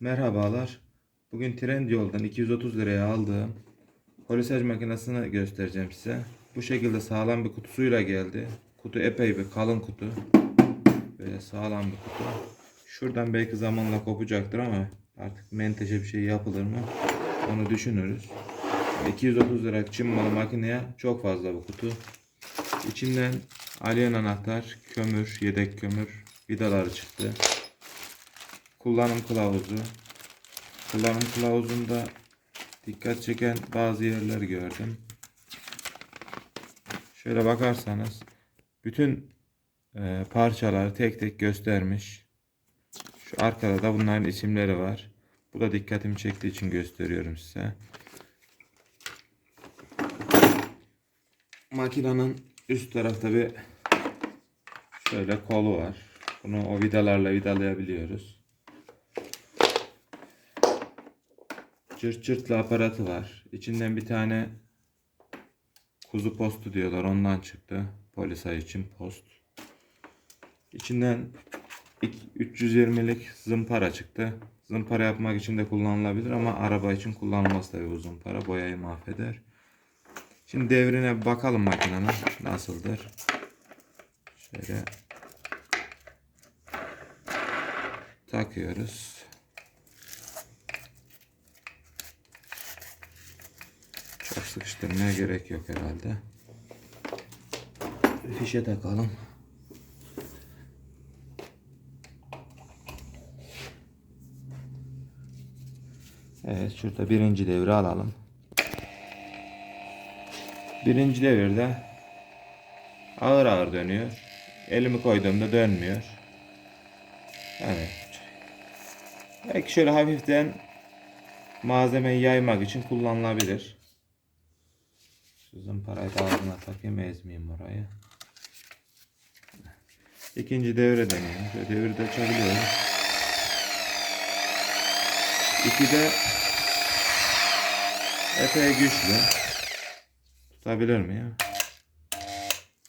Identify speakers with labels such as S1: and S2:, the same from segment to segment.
S1: Merhabalar. Bugün Trendyol'dan 230 liraya aldığım polisaj makinesini göstereceğim size. Bu şekilde sağlam bir kutusuyla geldi. Kutu epey bir kalın kutu. Böyle sağlam bir kutu. Şuradan belki zamanla kopacaktır ama artık menteşe bir şey yapılır mı? Onu düşünürüz. 230 lira Çin malı makineye çok fazla bu kutu. İçinden alien anahtar, kömür, yedek kömür, vidaları çıktı. Kullanım kılavuzu. Kullanım kılavuzunda dikkat çeken bazı yerler gördüm. Şöyle bakarsanız bütün e, parçaları tek tek göstermiş. Şu arkada da bunların isimleri var. Bu da dikkatimi çektiği için gösteriyorum size. Makinenin üst tarafta bir şöyle kolu var. Bunu o vidalarla vidalayabiliyoruz. Cırt cırtlı aparatı var. İçinden bir tane kuzu postu diyorlar. Ondan çıktı. Polis ayı için post. İçinden ik- 320'lik zımpara çıktı. Zımpara yapmak için de kullanılabilir ama araba için kullanılmaz tabii bu zımpara. Boyayı mahveder. Şimdi devrine bakalım makinenin nasıldır. Şöyle takıyoruz. Çok sıkıştırmaya gerek yok herhalde. Fişe takalım. Evet şurada birinci devre alalım. Birinci devirde ağır ağır dönüyor. Elimi koyduğumda dönmüyor. Evet. Belki şöyle hafiften malzemeyi yaymak için kullanılabilir. Şu zımparayı da ağzına takayım ezmeyeyim orayı. İkinci devre deniyor. Şöyle devri de açabiliyorum. İki de epey güçlü. Tutabilir miyim?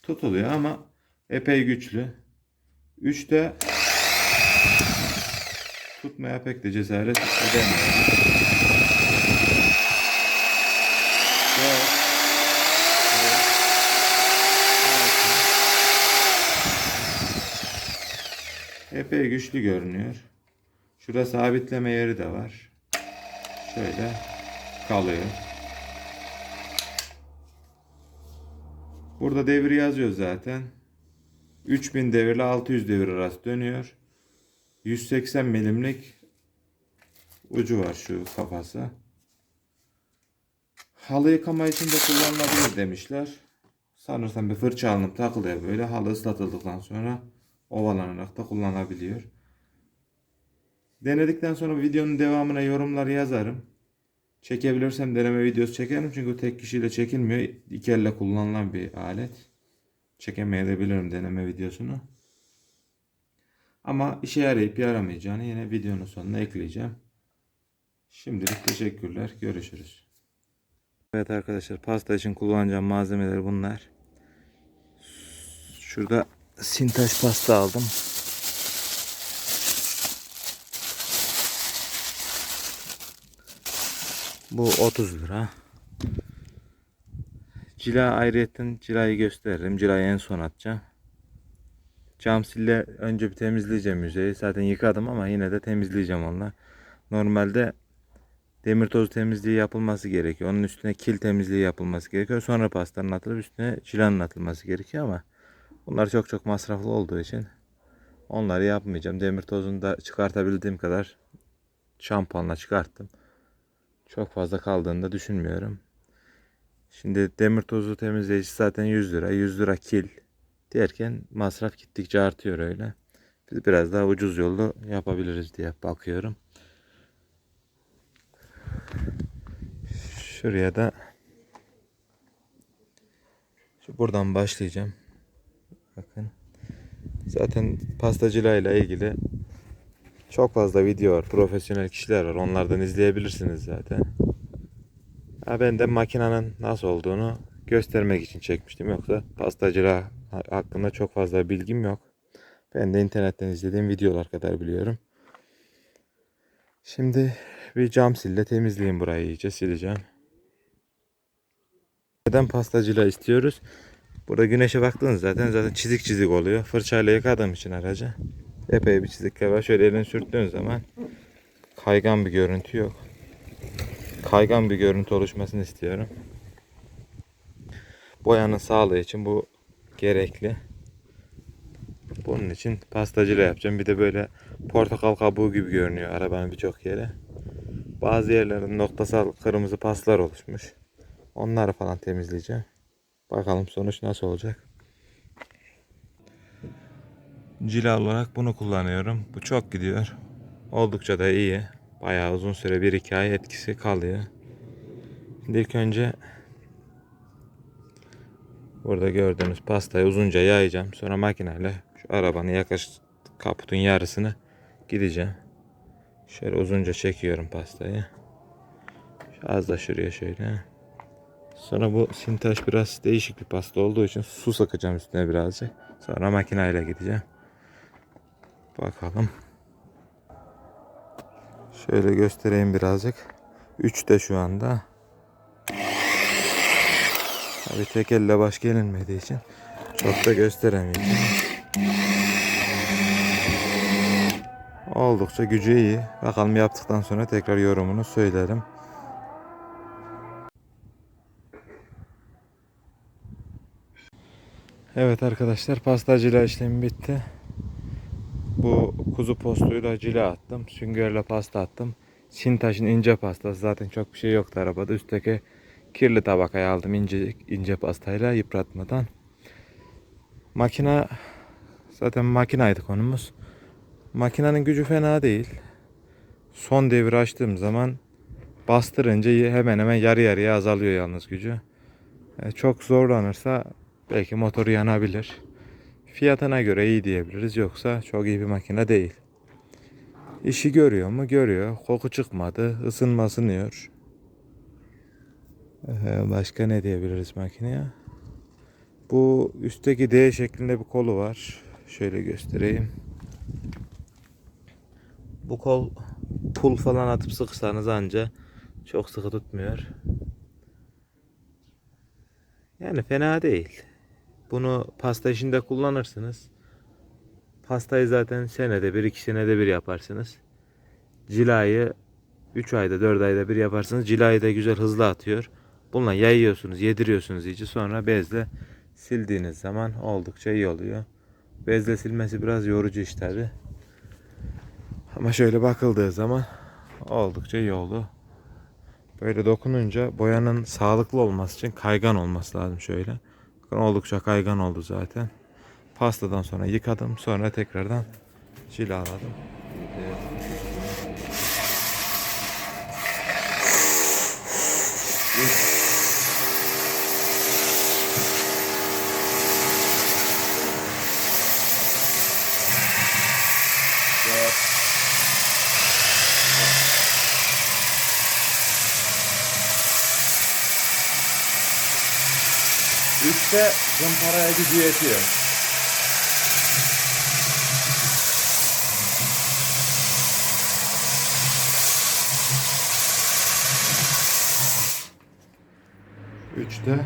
S1: Tutuluyor ama epey güçlü. Üçte tutmaya pek de cesaret edemiyorum. Epey güçlü görünüyor. Şurada sabitleme yeri de var. Şöyle kalıyor. Burada devir yazıyor zaten. 3000 devirle 600 devir arası dönüyor. 180 milimlik ucu var şu kafası. Halı yıkama için de kullanılabilir demişler. Sanırsam bir fırça alınıp takılıyor böyle. Halı ıslatıldıktan sonra ovalanarak da kullanabiliyor. Denedikten sonra videonun devamına yorumlar yazarım. Çekebilirsem deneme videosu çekerim çünkü tek kişiyle çekilmiyor. İki elle kullanılan bir alet. Çekemeyebilirim deneme videosunu. Ama işe yarayıp yaramayacağını yine videonun sonuna ekleyeceğim. Şimdilik teşekkürler. Görüşürüz. Evet arkadaşlar pasta için kullanacağım malzemeler bunlar. Şurada sintaş pasta aldım. Bu 30 lira. Cila ayrıyetten cilayı gösteririm. Cilayı en son atacağım. Cam sille önce bir temizleyeceğim yüzeyi. Zaten yıkadım ama yine de temizleyeceğim onunla. Normalde demir tozu temizliği yapılması gerekiyor. Onun üstüne kil temizliği yapılması gerekiyor. Sonra pastanın atılıp üstüne cilanın atılması gerekiyor ama bunlar çok çok masraflı olduğu için onları yapmayacağım. Demir tozunu da çıkartabildiğim kadar şampuanla çıkarttım. Çok fazla kaldığını da düşünmüyorum. Şimdi demir tozu temizleyici zaten 100 lira. 100 lira kil derken masraf gittikçe artıyor öyle. Biz biraz daha ucuz yollu yapabiliriz diye bakıyorum. Şuraya da şu buradan başlayacağım. Bakın. Zaten pastacılığıyla ilgili çok fazla video var. Profesyonel kişiler var. Onlardan izleyebilirsiniz zaten. Ha ben de makinenin nasıl olduğunu göstermek için çekmiştim. Yoksa pastacılığa hakkında çok fazla bilgim yok. Ben de internetten izlediğim videolar kadar biliyorum. Şimdi bir cam sille temizleyeyim burayı iyice sileceğim. Neden pastacıyla istiyoruz? Burada güneşe baktığınız zaten zaten çizik çizik oluyor. Fırçayla yıkadığım için aracı. Epey bir çizikler var. Şöyle elini sürttüğün zaman kaygan bir görüntü yok. Kaygan bir görüntü oluşmasını istiyorum. Boyanın sağlığı için bu gerekli. Bunun için pastacıyla yapacağım. Bir de böyle portakal kabuğu gibi görünüyor arabanın birçok yeri. Bazı yerlerin noktasal kırmızı paslar oluşmuş. Onları falan temizleyeceğim. Bakalım sonuç nasıl olacak. Cila olarak bunu kullanıyorum. Bu çok gidiyor. Oldukça da iyi. Bayağı uzun süre 1-2 ay etkisi kalıyor. Şimdi ilk önce burada gördüğünüz pastayı uzunca yayacağım. Sonra makineyle şu arabanın yaklaşık kaputun yarısını gideceğim. Şöyle uzunca çekiyorum pastayı. Az da şuraya şöyle. Sonra bu sintaş biraz değişik bir pasta olduğu için su sıkacağım üstüne birazcık. Sonra makineyle gideceğim. Bakalım. Şöyle göstereyim birazcık. 3'te şu anda. Tabii tek elle baş gelinmediği için çok da gösteremeyeceğim. Oldukça gücü iyi. Bakalım yaptıktan sonra tekrar yorumunu söylerim. Evet arkadaşlar pastacıyla işlemi bitti. Bu kuzu postuyla cila attım. Süngerle pasta attım. Sintaş'ın ince pastası. Zaten çok bir şey yoktu arabada. Üstteki kirli tabakayı aldım ince ince pastayla yıpratmadan. Makina zaten makinaydı konumuz. Makinenin gücü fena değil. Son devir açtığım zaman bastırınca hemen hemen yarı yarıya azalıyor yalnız gücü. E, Çok zorlanırsa belki motoru yanabilir. Fiyatına göre iyi diyebiliriz. Yoksa çok iyi bir makine değil. İşi görüyor mu? Görüyor. Koku çıkmadı. Isınma ısınıyor. Ee, Başka ne diyebiliriz makineye? Bu üstteki D şeklinde bir kolu var. Şöyle göstereyim. Bu kol pul falan atıp sıksanız anca çok sıkı tutmuyor. Yani fena değil. Bunu pasta işinde kullanırsınız. Pastayı zaten senede bir, iki senede bir yaparsınız. Cilayı 3 ayda, 4 ayda bir yaparsınız. Cilayı da güzel hızlı atıyor. Bununla yayıyorsunuz, yediriyorsunuz iyice. Sonra bezle sildiğiniz zaman oldukça iyi oluyor. Bezle silmesi biraz yorucu iş tabi. Ama şöyle bakıldığı zaman oldukça iyi oldu. Böyle dokununca boyanın sağlıklı olması için kaygan olması lazım şöyle. Oldukça kaygan oldu zaten. Pastadan sonra yıkadım. Sonra tekrardan cilaladım. Üçte zımparaya gücü yetiyor. Üçte.